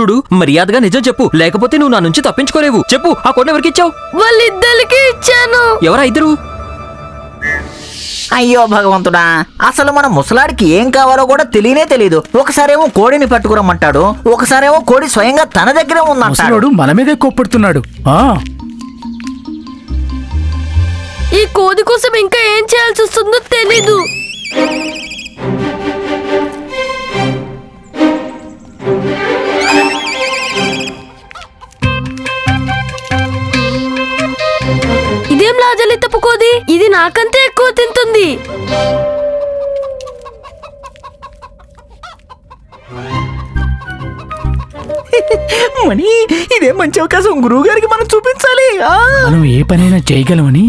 చూడు మర్యాదగా నిజం చెప్పు. లేకపోతే నువ్వు నా నుంచి తప్పించుకోలేవు. చెప్పు ఆ కోడిని ఎవరికి ఇచ్చావు? వాళ్ళిద్దరికి ఇచ్చాను. ఎవరా ఇద్దరు? అయ్యో భగవంతుడా అసలు మన ముసలాడికి ఏం కావాలో కూడా తెలియనే తెలియదు ఒకసారేమో కోడిని పట్టుకురమ్మంటాడు ఒకసారేమో కోడి స్వయంగా తన దగ్గరే ఉందంటాడు. మన మీదే కోప్పడుతున్నాడు. ఆ. ఈ కోడి కోసం ఇంకా ఏం చేయాల్సి వస్తుందో తెలీదు. ఇదేం లాజలి తప్పుకోది. ఇది నాకంటే ఎక్కువ తింటుంది. మణి ఇదే మంచి అవకాశం. గురువు గారికి మనం చూపించాలి. ఆ! మనం ఏ పనైనా చేయగలమని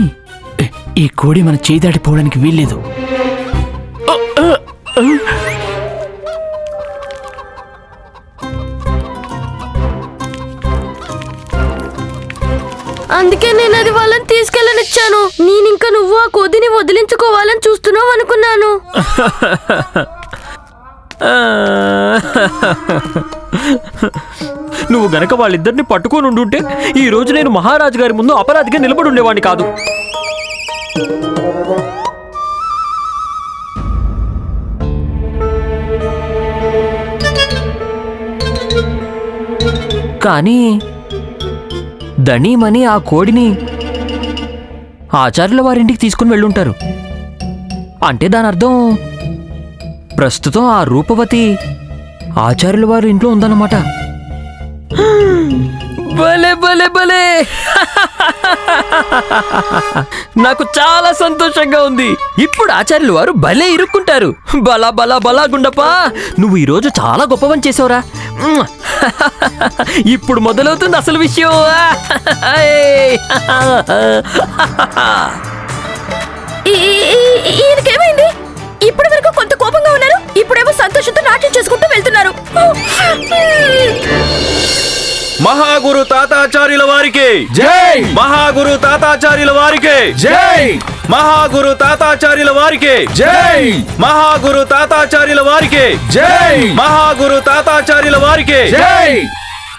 ఈ కోడి మన చేయి దాటిపోవడానికి వీల్లేదు. అందుకే నేను అది వాళ్ళని తీసుకెళ్ళనిచ్చాను నేను ఇంకా నువ్వు ఆ కోదిని వదిలించుకోవాలని చూస్తున్నావు అనుకున్నాను. నువ్వు గనక వాళ్ళిద్దరిని పట్టుకొని ఉండుంటే ఈ రోజు నేను మహారాజు గారి ముందు అపరాధిగా నిలబడి ఉండేవాడిని కాదు కానీ దణీమని ఆ కోడిని ఆచార్యుల వారింటికి తీసుకుని వెళ్ళుంటారు. అంటే దాని అర్థం ప్రస్తుతం ఆ రూపవతి ఆచార్యుల వారి ఇంట్లో ఉందన్నమాట. భలే భలే భలే! నాకు చాలా సంతోషంగా ఉంది. ఇప్పుడు ఆచార్యులు వారు భలే ఇరుక్కుంటారు. బలా బలా బలా గుండపా నువ్వు ఈరోజు చాలా గొప్పవని చేసావురా. ఇప్పుడు మొదలవుతుంది అసలు విషయం. ఈయనకేమైంది? ఇప్పటి వరకు కొంత కోపంగా ఉన్నారు ఇప్పుడేమో సంతోషంతో నాట్యం చేసుకుంటూ వెళ్తున్నారు. మహాగురు తాతాచార్యుల వారికి. జై! మహాగురు తాతాచార్యుల వారికి. జై! మహాగురు తాతాచార్యుల వారికి. జై! మహాగురు తాతాచార్యుల వారికి. జై! మహాగురు తాతాచార్యుల వారికి. జై!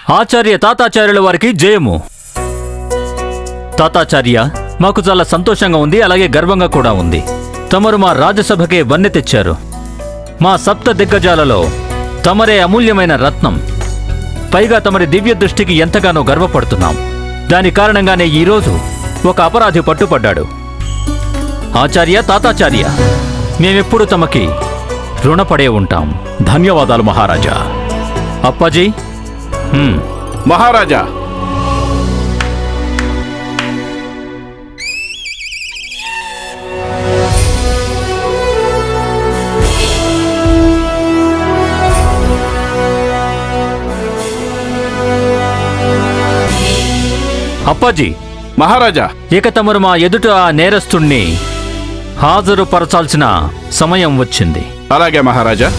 ఆచార్య తాతాచార్యుల వారికి జయము. తాతాచార్య మాకు చాలా సంతోషంగా ఉంది అలాగే గర్వంగా కూడా ఉంది. తమరు మా రాజ్యసభకే వన్నె తెచ్చారు. మా సప్త దిగ్గజాలలో తమరే అమూల్యమైన రత్నం. పైగా తమరి దివ్య దృష్టికి ఎంతగానో గర్వపడుతున్నాం. దాని కారణంగానే ఈరోజు ఒక అపరాధి పట్టుపడ్డాడు. ఆచార్య తాతాచార్య మేమెప్పుడు తమకి రుణపడే ఉంటాం. ధన్యవాదాలు మహారాజా. అప్పాజీ? మహారాజా అప్పాజీ మహారాజా. ఇక తమరు మా ఎదుట ఆ నేరస్తుణ్ణి హాజరుపరచాల్సిన సమయం వచ్చింది. అలాగే మహారాజా.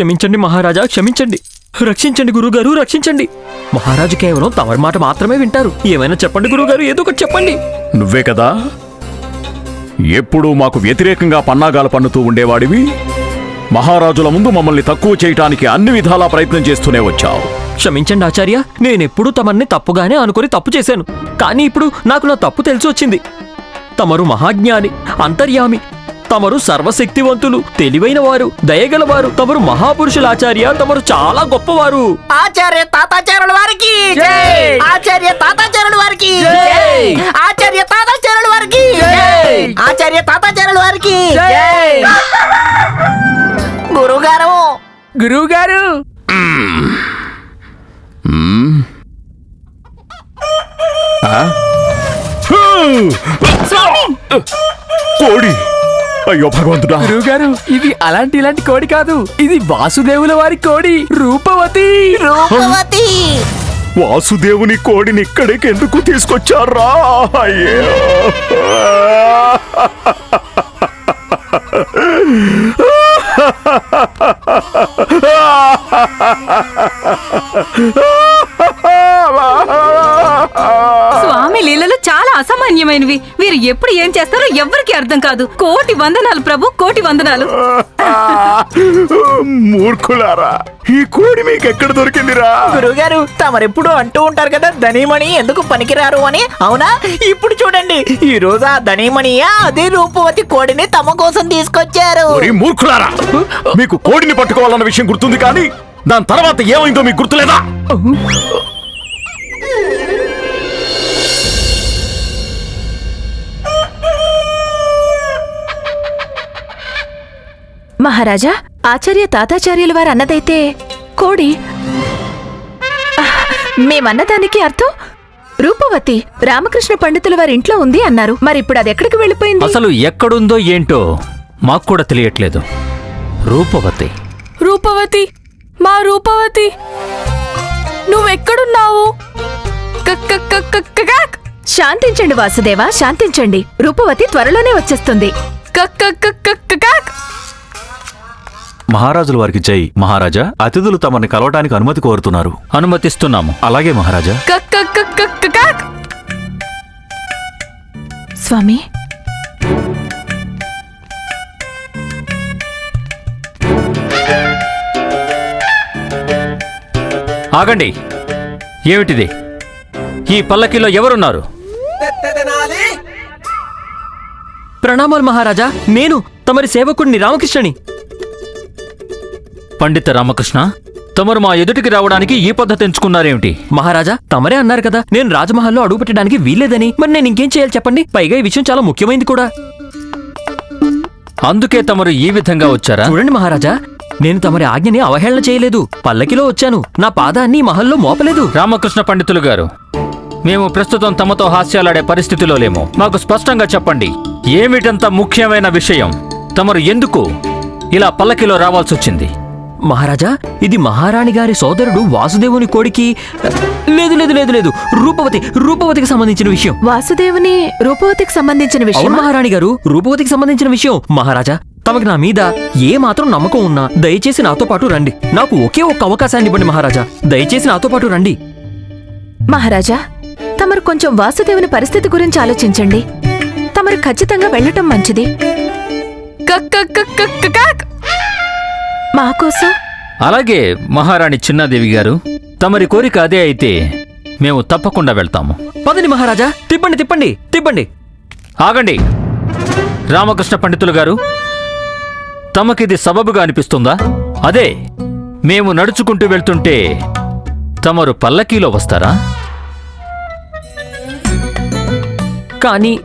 క్షమించండి మహారాజా క్షమించండి. రక్షించండి గురుగారు రక్షించండి. మహారాజు కేవలం తమరి మాట మాత్రమే వింటారు. ఏమైనా చెప్పండి గురుగారు ఏదో ఒకటి చెప్పండి. నువ్వే కదా? ఎప్పుడూ మాకు వ్యతిరేకంగా పన్నాగాలు పన్నుతూ ఉండేవాడివి. మహారాజుల ముందు మమ్మల్ని తక్కువ చేయటానికి అన్ని విధాలా ప్రయత్నం చేస్తూనే వచ్చావు. క్షమించండి ఆచార్య నేనెప్పుడూ తమన్ని తప్పుగానే అనుకుని తప్పు చేశాను. కానీ ఇప్పుడు నాకు నా తప్పు తెలిసి వచ్చింది. తమరు మహాజ్ఞాని అంతర్యామి తమరు సర్వశక్తివంతులు తెలివైన వారు దయగలవారు తమరు మహాపురుషుల ఆచార్య తమరు చాలా గొప్పవారు. ఆచార్య తాతాచార్యుల వారికి. ఆచార్య తాతాచార్యుల వారికి. ఆచార్య తాతాచార్యుల వారికి. ఆచార్య తాతాచార్యుల వారికి. గురుగారు. గురువు గారు కోడి. అయ్యో భగవంతుడా. గురువు గారు ఇది అలాంటి ఇలాంటి కోడి కాదు. ఇది వాసుదేవుల వారి కోడి రూపవతి. రూపవతి. వాసుదేవుని కోడిని ఇక్కడికి ఎందుకు తీసుకొచ్చారా? అయ్యో. స్వామి లీలలు చాలా అసామాన్యమైనవి. వీరు ఎప్పుడు ఏం చేస్తారో ఎవ్వరికి అర్థం కాదు. కోటి వందనాలు ప్రభు కోటి వందనాలు. మూర్ఖులారా ఈ కోడి మీకు ఎక్కడ దొరికిందిరా? గురుగారు తమరెప్పుడు అంటూ ఉంటారు కదా ధనిమణి ఎందుకు పనికిరారు అని? అవునా? ఇప్పుడు చూడండి ఈ రోజు ఆ అదే రూపవతి కోడిని తమ కోసం తీసుకొచ్చారు. ఓరి మూర్ఖులారా మీకు కోడిని పట్టుకోవాలన్న విషయం గుర్తుంది కానీ దాని తర్వాత ఏమైందో మీకు గుర్తులేదా? మహారాజా ఆచార్య తాతాచార్యుల వారు అన్నదైతే కోడి మేమన్నదానికి అర్థం రూపవతి రామకృష్ణ పండితుల వారి ఇంట్లో ఉంది అన్నారు మరి ఇప్పుడు అది ఎక్కడికి వెళ్ళిపోయింది అసలు ఎక్కడుందో ఏంటో మాకు కూడా తెలియట్లేదు రూపవతి రూపవతి మా రూపవతి నువ్వెక్కడున్నావు శాంతించండి వాసుదేవ శాంతించండి రూపవతి త్వరలోనే వచ్చేస్తుంది మహారాజుల వారికి జై. మహారాజా అతిథులు తమని కలవటానికి అనుమతి కోరుతున్నారు. అనుమతిస్తున్నాము. అలాగే మహారాజా. స్వామి. ఆగండి. ఏమిటిది? ఈ పల్లకిలో ఎవరున్నారు? ప్రణామాలు మహారాజా నేను తమరి సేవకుడిని రామకృష్ణని. పండిత రామకృష్ణ తమరు మా ఎదుటికి రావడానికి ఈ పద్ధతి ఎంచుకున్నారేమిటి? మహారాజా తమరే అన్నారు కదా నేను రాజమహల్లో అడుగు పెట్టడానికి వీల్లేదని. మరి నేను ఇంకేం చేయాలి చెప్పండి? పైగా ఈ విషయం చాలా ముఖ్యమైనది కూడా. అందుకే తమరు ఈ విధంగా వచ్చారా? చూడండి మహారాజా నేను తమరి ఆజ్ఞని అవహేళన చేయలేదు. పల్లకిలో వచ్చాను. నా పాదాన్ని మహల్లో మోపలేదు. రామకృష్ణ పండితులు గారు మేము ప్రస్తుతం తమతో హాస్యాలాడే పరిస్థితిలో లేము. మాకు స్పష్టంగా చెప్పండి ఏమిటంత ముఖ్యమైన విషయం? తమరు ఎందుకు ఇలా పల్లకిలో రావాల్సి వచ్చింది మహారాజా ఇది మహారాణి గారి సోదరుడు వాసుదేవుని కోడికి లేదు లేదు లేదు లేదు రూపవతి రూపవతికి సంబంధించిన విషయం వాసుదేవుని రూపవతికి సంబంధించిన అవును విషయం మహారాణి గారు రూపవతికి సంబంధించిన విషయం మహారాజా తమకి నా మీద ఏ మాత్రం నమ్మకం ఉన్నా దయచేసి నాతో పాటు రండి నాకు ఒకే ఒక్క అవకాశాన్ని ఇవ్వండి మహారాజా దయచేసి నాతో పాటు రండి మహారాజా తమరు కొంచెం వాసుదేవుని పరిస్థితి గురించి ఆలోచించండి తమరు ఖచ్చితంగా వెళ్ళటం మంచిది మా కోసం? అలాగే మహారాణి చిన్నాదేవి గారు తమరి కోరిక అదే అయితే మేము తప్పకుండా వెళ్తాము. పదండి మహారాజా తిప్పండి తిప్పండి తిప్పండి. ఆగండి. రామకృష్ణ పండితులు గారు తమకిది సబబుగా అనిపిస్తుందా? అదే మేము నడుచుకుంటూ వెళ్తుంటే తమరు పల్లకీలో వస్తారా? కానీ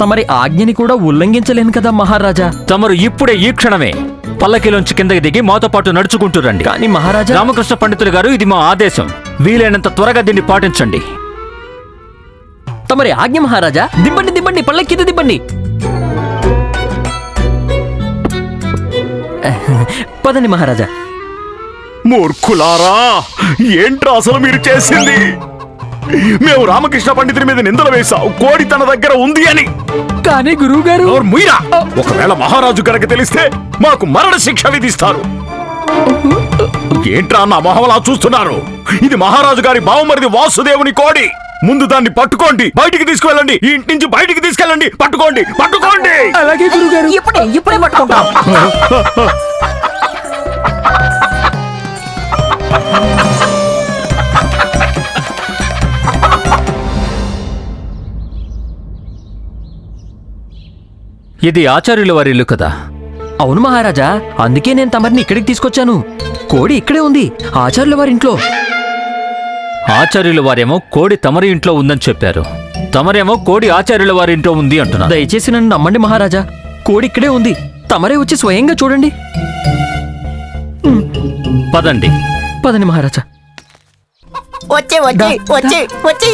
తమరి ఆజ్ఞని కూడా ఉల్లంఘించలేను కదా మహారాజా. తమరు ఇప్పుడే ఈ క్షణమే పల్లకీలోంచి కిందకి దిగి మాతో పాటు నడుచుకుంటూ రండి. కానీ మహారాజా రామకృష్ణ పండితులు గారు ఇది మా ఆదేశం. వీలైనంత త్వరగా దీన్ని పాటించండి. తమరి ఆజ్ఞ మహారాజా దింపండి దింపండి పళ్ళ కింద దింపండి. పదండి మహారాజా. మూర్ఖులారా ఏంట్రా అసలు మీరు చేసింది? మేము రామకృష్ణ పండితుడి మీద నిందలు వేశాం కోడి తన దగ్గర ఉంది అని. కానీ గురువు గారు ఒకవేళ మహారాజు కనుక తెలిస్తే మాకు మరణ శిక్ష విధిస్తారు. ఏంట్రా నా మొహంలా చూస్తున్నారు? ఇది మహారాజు గారి బావమరిది వాసుదేవుని కోడి. ముందు దాన్ని పట్టుకోండి బయటికి తీసుకువెళ్ళండి ఈ ఇంటి నుంచి బయటికి తీసుకెళ్ళండి పట్టుకోండి పట్టుకోండి. అలాగే గురువు గారు ఇప్పుడే ఇప్పుడే పట్టుకుంటాం. ఇది ఆచార్యుల వారి ఇల్లు కదా. అవును మహారాజా అందుకే నేను తమరిని ఇక్కడికి తీసుకొచ్చాను. కోడి ఇక్కడే ఉంది ఆచార్యుల వారి ఇంట్లో. ఆచార్యుల వారేమో కోడి తమరి ఇంట్లో ఉందని చెప్పారు. తమరేమో కోడి ఆచార్యుల వారి ఇంట్లో ఉంది అంటున్నారు. దయచేసి నన్ను నమ్మండి మహారాజా కోడి ఇక్కడే ఉంది. తమరే వచ్చి స్వయంగా చూడండి. పదండి. పదండి మహారాజా. వచ్చి వచ్చి వచ్చి వచ్చి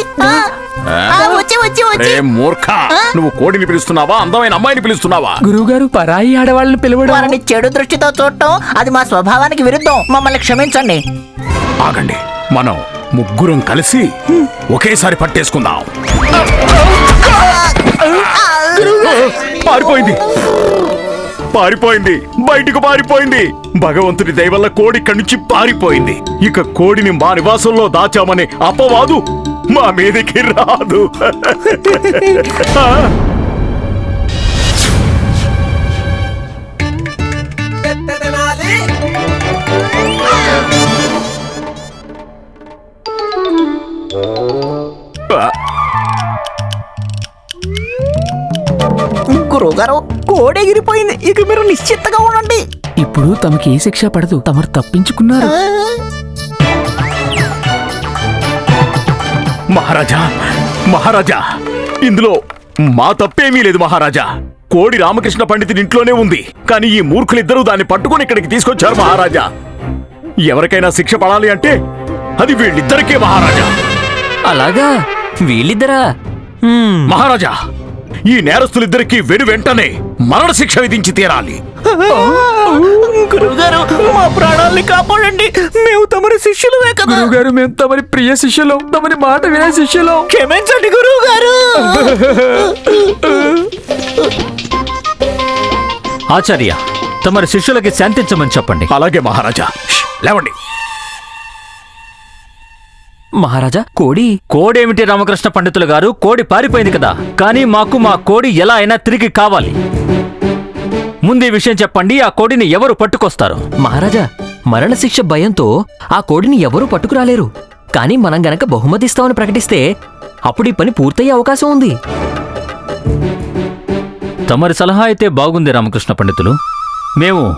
వచ్చి వచ్చి వచ్చి మూర్ఖ నువ్వు కోడిని పిలుస్తున్నావా అందమైన అమ్మాయిని పిలుస్తున్నావా గురువుగారు పరాయి ఆడవాళ్ళని పిలవడం వారిని చెడు దృష్టితో చూడటం అది మా స్వభావానికి విరుద్ధం మమ్మల్ని క్షమించండి ఆగండి మనం ముగ్గురం కలిసి ఒకేసారి పట్టేసుకుందాం పారిపోయింది పారిపోయింది. బయటకు పారిపోయింది. భగవంతుడి దయవల్ల కోడి ఇక్కడి నుంచి పారిపోయింది. ఇక కోడిని మా నివాసంలో దాచామనే అపవాదు మా మీదకి రాదు. గురువుగారు కోడి ఎగిరిపోయింది ఇక మీరు నిశ్చిత్తగా ఉండండి. ఇప్పుడు తమకి ఏ శిక్ష పడదు. తమరు తప్పించుకున్నారు. మహారాజా మహారాజా ఇందులో మా తప్పేమీ లేదు మహారాజా. కోడి రామకృష్ణ పండితుడి ఇంట్లోనే ఉంది. కానీ ఈ మూర్ఖులిద్దరూ దాన్ని పట్టుకొని ఇక్కడికి తీసుకొచ్చారు మహారాజా. ఎవరికైనా శిక్ష పడాలి అంటే అది వీళ్ళిద్దరికే మహారాజా. అలాగా? వీళ్ళిద్దరా? హ్మ్, మహారాజా ఈ నేరస్తులిద్దరికీ వెను వెంటనే మరణ శిక్ష విధించి తీరాలి. గురువుగారు మా ప్రాణాల్ని కాపాడండి. మేము తమరి శిష్యులమే కదా. గురువుగారు మేము తమరి ప్రియ శిష్యులం తమరి మాట వినే శిష్యులం. క్షమించండి గురువు గారు ఆచార్య తమరి శిష్యులకి శాంతించమని చెప్పండి. అలాగే మహారాజా. లేవండి. మహారాజా కోడి. కోడేమిటి రామకృష్ణ పండితులు గారు? కోడి పారిపోయింది కదా. కానీ మాకు మా కోడి ఎలా అయినా తిరిగి కావాలి. ముందు విషయం చెప్పండి ఆ కోడిని ఎవరు పట్టుకొస్తారు? మహారాజా మరణశిక్ష భయంతో ఆ కోడిని ఎవరూ పట్టుకురాలేరు. కానీ మనం గనక బహుమతి ఇస్తామని ప్రకటిస్తే అప్పుడు ఈ పని పూర్తయ్యే అవకాశం ఉంది. తమరి సలహా అయితే బాగుంది రామకృష్ణ పండితులు. మేము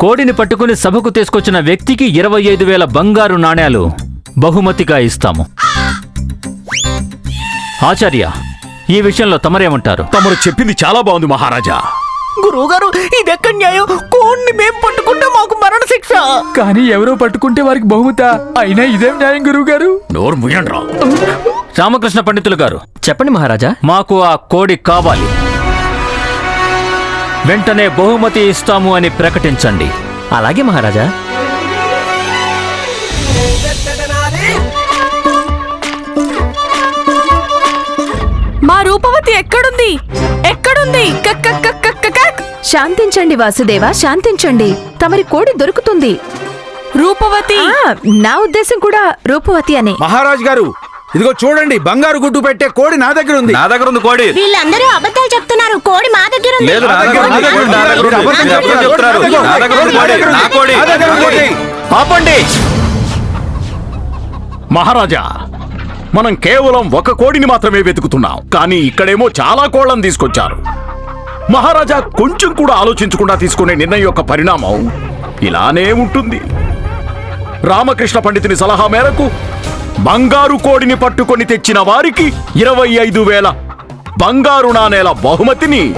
కోడిని పట్టుకుని సభకు తీసుకొచ్చిన వ్యక్తికి ఇరవై ఐదు వేల బంగారు నాణేలు. బహుమతిగా ఇస్తాము. ఆచార్య ఈ విషయంలో తమరేమంటారు? తమరు చెప్పింది చాలా బాగుంది మహారాజా. గురువు గారు ఇది ఎక్కడ న్యాయం? కోడిని మేము పట్టుకుంటే మాకు మరణ శిక్ష. కానీ ఎవరో పట్టుకుంటే వారికి బహుమత. అయినా ఇదేం న్యాయం గురువుగారు? నోరు ముయ్యండ్రా. రామకృష్ణ పండితులు గారు చెప్పండి మహారాజా. మాకు ఆ కోడి కావాలి. వెంటనే బహుమతి ఇస్తాము అని ప్రకటించండి. అలాగే మహారాజా. మా రూపవతి ఎక్కడుంది? ఎక్కడుంది? కక్ కక్ కక్ కక్ కక్ కక్. శాంతించండి వాసుదేవ శాంతించండి. తమరి కోడి దొరుకుతుంది. రూపవతి! నా ఉద్దేశం కూడా రూపవతి అనే. మహారాజ్ గారు ఇదిగో చూడండి బంగారు గుడ్డు పెట్టే కోడి నా దగ్గర ఉంది. నా దగ్గర ఉంది కోడి. వీళ్ళందరూ అబద్ధాలు చెప్తున్నారు కోడి మా దగ్గర ఉంది. లేదు నా దగ్గర ఉంది కోడి, నా దగ్గర ఉంది. మీరు అబద్ధం చెప్తున్నారు. నా దగ్గర ఉంది కోడి నా కోడి. నా దగ్గర ఉంది. కోడి. ఆపండి. మహారాజా మనం కేవలం ఒక కోడిని మాత్రమే వెతుకుతున్నాం. కానీ ఇక్కడేమో చాలా కోళ్ళను తీసుకొచ్చారు. మహారాజా కొంచెం కూడా ఆలోచించకుండా తీసుకునే నిర్ణయం యొక్క పరిణామం ఇలానే ఉంటుంది. రామకృష్ణ పండితుని సలహా మేరకు బంగారు కోడిని పట్టుకొని తెచ్చిన వారికి ఇరవై ఐదు వేల బంగారు నాణేల బహుమతిని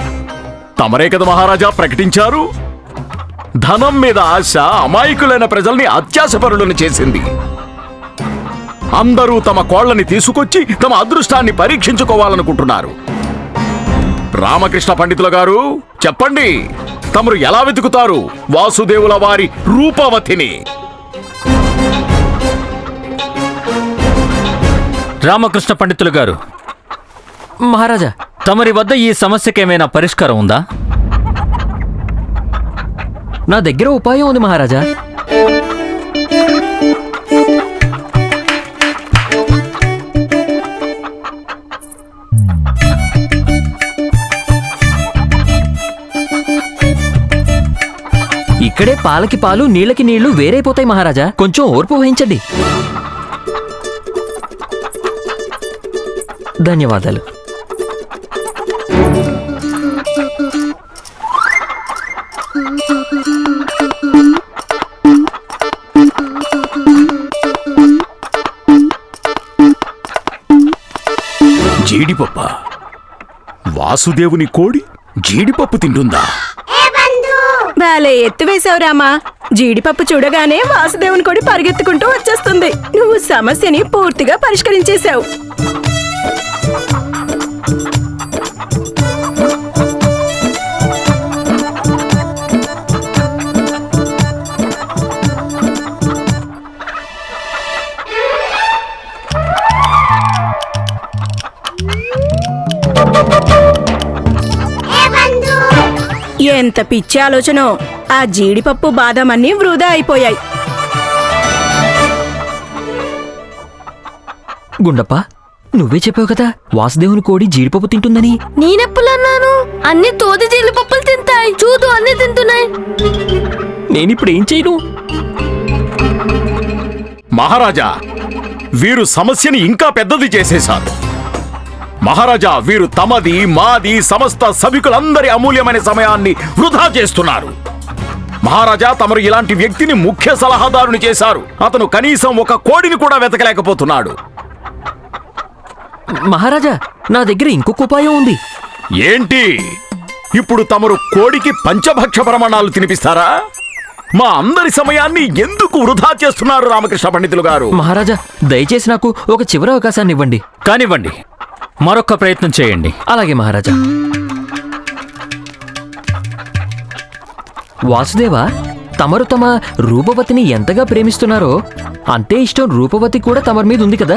తమరే కదా మహారాజా ప్రకటించారు? ధనం మీద ఆశ అమాయకులైన ప్రజల్ని అత్యాశపరులను చేసింది. అందరూ తమ కోళ్ళని తీసుకొచ్చి తమ అదృష్టాన్ని పరీక్షించుకోవాలనుకుంటున్నారు. రామకృష్ణ పండితుల గారు చెప్పండి తమరు ఎలా వెతుకుతారు? వాసుదేవుల వారి రూపవతిని. రామకృష్ణ పండితులు గారు మహారాజా. తమరి వద్ద ఈ సమస్యకేమైనా పరిష్కారం ఉందా? నా దగ్గర ఉపాయం ఉంది మహారాజా. ఇక్కడే పాలకి పాలు నీళ్ళకి నీళ్ళు వేరైపోతాయి మహారాజా. కొంచెం ఓర్పు వహించండి. ధన్యవాదాలు. జీడిపప్ప. వాసుదేవుని కోడి జీడిపప్పు తింటుందా? భలే ఎత్తు వేసావు రామా. జీడిపప్పు చూడగానే వాసుదేవుని కొడి పరిగెత్తుకుంటూ వచ్చేస్తుంది. నువ్వు సమస్యని పూర్తిగా పరిష్కరించేశావు. ఎంత పిచ్చి ఆలోచనో ఆ జీడిపప్పు బాదం అన్నీ వృధా అయిపోయాయి. గుండప్ప నువ్వే చెప్పావు కదా వాసుదేవుని కోడి జీడిపప్పు తింటుందని. నేనెప్పులన్నాను? అన్ని తోది జీడిపప్పులు తింటాయి. చూడు అన్ని తింటున్నాయి. నేనిప్పుడు ఏం చేయను? మహారాజా వీరు సమస్యని ఇంకా పెద్దది చేసేశారు. మహారాజా వీరు తమది మాది సమస్త సభికులందరి అమూల్యమైన సమయాన్ని వృధా చేస్తున్నారు. మహారాజా తమరు ఇలాంటి వ్యక్తిని ముఖ్య సలహాదారుని చేశారు. అతను కనీసం ఒక కోడిని కూడా వెతకలేకపోతున్నాడు. మహారాజా నా దగ్గర ఇంకొక ఉపాయం ఉంది. ఏంటి? ఇప్పుడు తమరు కోడికి పంచభక్ష ప్రమాణాలు తినిపిస్తారా? మా అందరి సమయాన్ని ఎందుకు వృధా చేస్తున్నారు రామకృష్ణ పండితులు గారు? మహారాజా దయచేసి నాకు ఒక చివరి అవకాశాన్ని ఇవ్వండి. కానివ్వండి. మరొక్క ప్రయత్నం చేయండి. అలాగే మహారాజా. వాసుదేవ తమరు తమ రూపవతిని ఎంతగా ప్రేమిస్తున్నారో అంతే ఇష్టం రూపవతి కూడా తమరి మీద ఉంది కదా?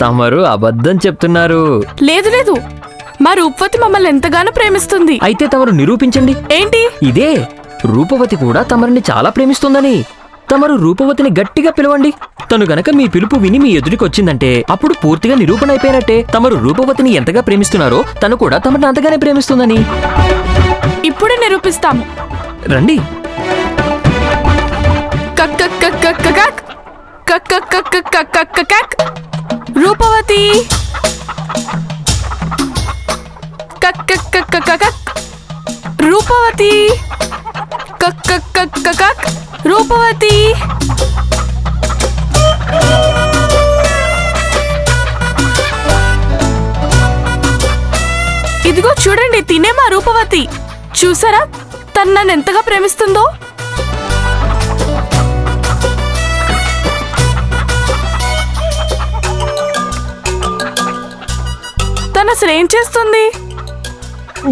తమరు అబద్ధం చెప్తున్నారు. లేదు లేదు. మా రూపవతి మమ్మల్ని ఎంతగానో ప్రేమిస్తుంది. అయితే తమరు నిరూపించండి. ఏంటి? ఇదే రూపవతి కూడా తమరిని చాలా ప్రేమిస్తుందని. తమరు రూపవతిని గట్టిగా పిలవండి. తను గనక మీ పిలుపు విని మీ ఎదురికి వచ్చిందంటే అప్పుడు పూర్తిగా నిరూపణ అయిపోయినట్టే తమరు రూపవతిని ఎంతగా ప్రేమిస్తున్నారో తను కూడా తమను అంతగానే ప్రేమిస్తుందని. ఇప్పుడే నిరూపిస్తాము. రండి. రూపవతి. రూపవతి. కక్ కక్ కక్ కక్. రూపవతి. ఇదిగో చూడండి తినే మా రూపవతి. చూసారా? తను నన్ను ఎంతగా ప్రేమిస్తుందో. తను అసలు ఏం చేస్తుంది?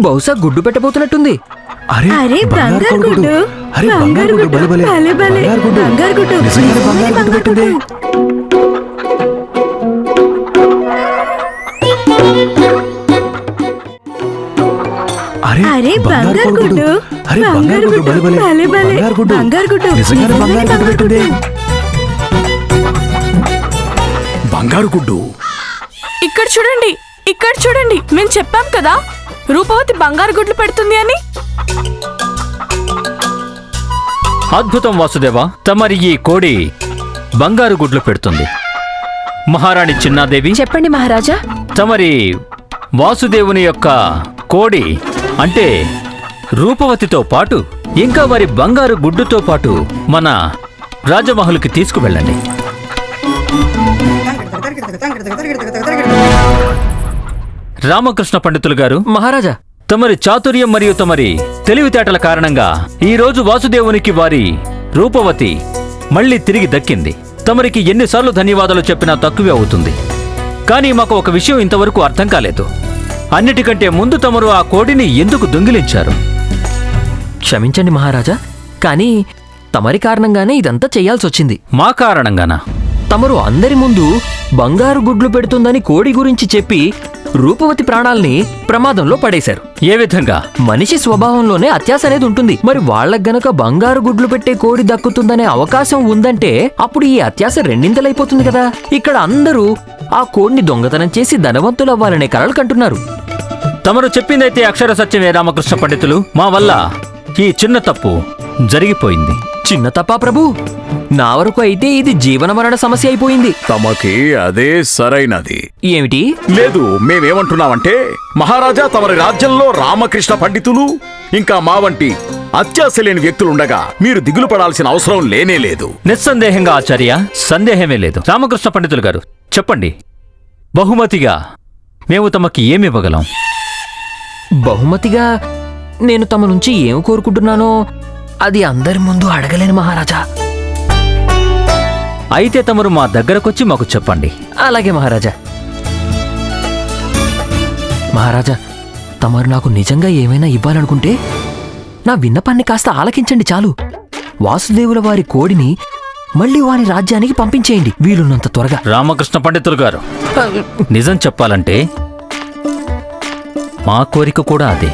బహుశా గుడ్డు పెట్టబోతున్నట్టుంది. అరే బంగారు గుడ్డు. అరే బంగారు గుడ్డు. బలి బలి భలే భలే. బంగారు గుడ్డు. బంగారు గుడ్డు. నిజంగానే బంగారు గుడ్డు పెట్టింది అరే బంగారు గుడ్డు. అరే బంగారు గుడ్డు బలి బలి భలే. భలే బంగారు గుడ్డు. బంగారు గుడ్డు. నిజంగానే బంగారు గుడ్డు పెట్టింది బంగారు గుడ్డు. ఇక్కడ చూడండి ఇక్కడ చూడండి. మేము చెప్పాం కదా రూపవతి బంగారు గుడ్లు పెడుతుంది అని? అద్భుతం వాసుదేవ. తమరి ఈ కోడి బంగారు గుడ్లు పెడుతుంది. మహారాణి చిన్నాదేవి చెప్పండి మహారాజా. తమరి వాసుదేవుని యొక్క కోడి అంటే రూపవతితో పాటు ఇంకా వారి బంగారు గుడ్డుతో పాటు మన రాజమహల్కి తీసుకువెళ్ళండి. రామకృష్ణ పండితులు గారు మహారాజా. తమరి చాతుర్యం మరియు తమరి తెలివితేటల కారణంగా ఈ రోజు వాసుదేవునికి వారి రూపవతి మళ్ళీ తిరిగి దక్కింది. తమరికి ఎన్నిసార్లు ధన్యవాదాలు చెప్పినా తక్కువే అవుతుంది. కానీ మాకు ఒక విషయం ఇంతవరకు అర్థం కాలేదు. అన్నిటికంటే ముందు తమరు ఆ కోడిని ఎందుకు దొంగిలించారు? క్షమించండి మహారాజా కానీ తమరి కారణంగానే ఇదంతా చేయాల్సి వచ్చింది. మా కారణంగానా? తమరు అందరి ముందు బంగారు గుడ్లు పెడుతుందని కోడి గురించి చెప్పి రూపవతి ప్రాణాల్ని ప్రమాదంలో పడేశారు. ఏ విధంగా? మనిషి స్వభావంలోనే అత్యాస అనేది ఉంటుంది. మరి వాళ్ళకి గనక బంగారు గుడ్లు పెట్టే కోడి దక్కుతుందనే అవకాశం ఉందంటే అప్పుడు ఈ అత్యాస రెండింతలైపోతుంది కదా. ఇక్కడ అందరూ ఆ కోడిని దొంగతనం చేసి ధనవంతులవ్వాలనే కలలు కంటున్నారు. తమరు చెప్పిందైతే అక్షర సత్యమే రామకృష్ణ పండితులు. మా వల్ల ఈ చిన్న తప్పు జరిగిపోయింది. చిన్న తప్పా ప్రభు? నా వరకు అయితే ఇది జీవన మరణ సమస్య అయిపోయింది. తమకి అదే సరైనది. ఏమిటి? లేదు మేమేమంటున్నామంటే మహారాజా తమరి రాజ్యంలో రామకృష్ణ పండితులు ఇంకా మా వంటి అత్యాశ లేని వ్యక్తులుండగా మీరు దిగులు పడాల్సిన అవసరం లేనే లేదు. నిస్సందేహంగా ఆచార్య సందేహమే లేదు. రామకృష్ణ పండితులు గారు చెప్పండి. బహుమతిగా మేము తమకి ఏమివ్వగలం? బహుమతిగా నేను తమ నుంచి ఏం కోరుకుంటున్నానో అది అందరి ముందు అడగలేను మహారాజా. అయితే తమరు మా దగ్గరకొచ్చి మాకు చెప్పండి. అలాగే మహారాజా. మహారాజా తమరు నాకు నిజంగా ఏమైనా ఇవ్వాలనుకుంటే నా విన్నపాన్ని కాస్త ఆలకించండి చాలు. వాసుదేవుల వారి కోడిని మళ్ళీ వారి రాజ్యానికి పంపించేయండి వీలున్నంత త్వరగా. రామకృష్ణ పండితులు గారు నిజం చెప్పాలంటే మా కోరిక కూడా అదే.